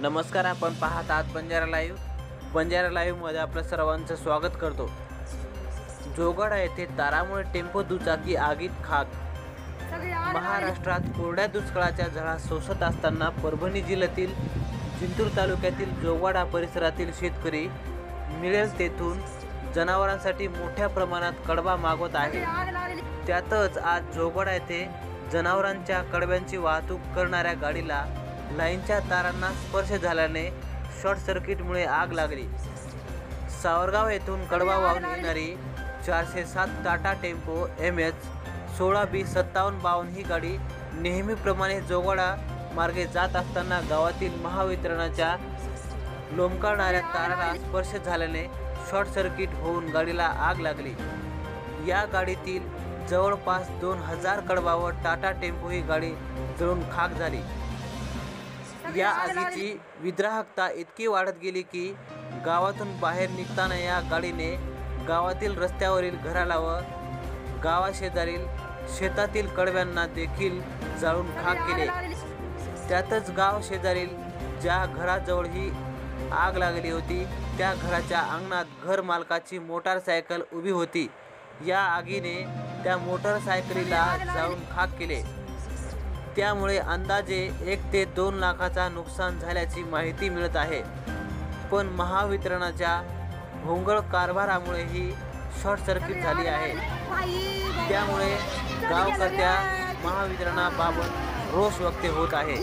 नमस्कार आपण पाहत आहात बंजारा लाईव्ह. बंजारा लाईव्हमध्ये आपलं सर्वांचं स्वागत करतो. जोगाडा येथे तारामुळे टेम्पो दुचाकी आगीत खाक. महाराष्ट्रात कोरड्या दुष्काळाच्या झळा सोसत असताना परभणी जिल्ह्यातील जिंतूर तालुक्यातील जोगाडा परिसरातील शेतकरी मिळेल तेथून जनावरांसाठी मोठ्या प्रमाणात कडबा मागवत आहे त्यातच आज जोगवाडा येथे जनावरांच्या कडब्यांची वाहतूक करणाऱ्या गाडीला लाईनच्या तारांना स्पर्श झाल्याने शॉर्ट सर्किटमुळे आग लागली. सावरगाव येथून कडवा वाहून येणारी चारशे सात टाटा टेम्पो एम एच सोळा बी सत्तावन्न बावन्न ही गाडी नेहमीप्रमाणे जोगवाडा मार्गे जात असताना गावातील महावितरणाच्या लोंबकळणाऱ्या ताराला स्पर्श झाल्याने शॉर्ट सर्किट होऊन गाडीला आग लागली. या गाडीतील जवळपास दोन हजार कडवावर व टाटा टेम्पो ही गाडी जळून खाक झाली. या आगीची विद्राहकता इतकी वाढत गेली की गावातून बाहेर निघताना या गाडीने गावातील रस्त्यावरील घराला व गावाशेजारील शेतातील कडव्यांना देखील जाळून खाक केले. त्यातच गाव शेजारील ज्या घराजवळ ही आग लागली होती त्या घराच्या अंगणात घर मालकाची मोटारसायकल उभी होती. या आगीने त्या मोटारसायकलीला जाळून खाक केले. त्यामुळे अंदाजे एक ते दोन लाखाचा नुकसान झाल्याची माहिती मिळत आहे. पण महावितरणाच्या भोंगळ कारभारामुळे ही शॉर्ट सर्किट झाली आहे. त्यामुळे गावकर्त्या महावितरणाबाबत रोष व्यक्त होत आहे.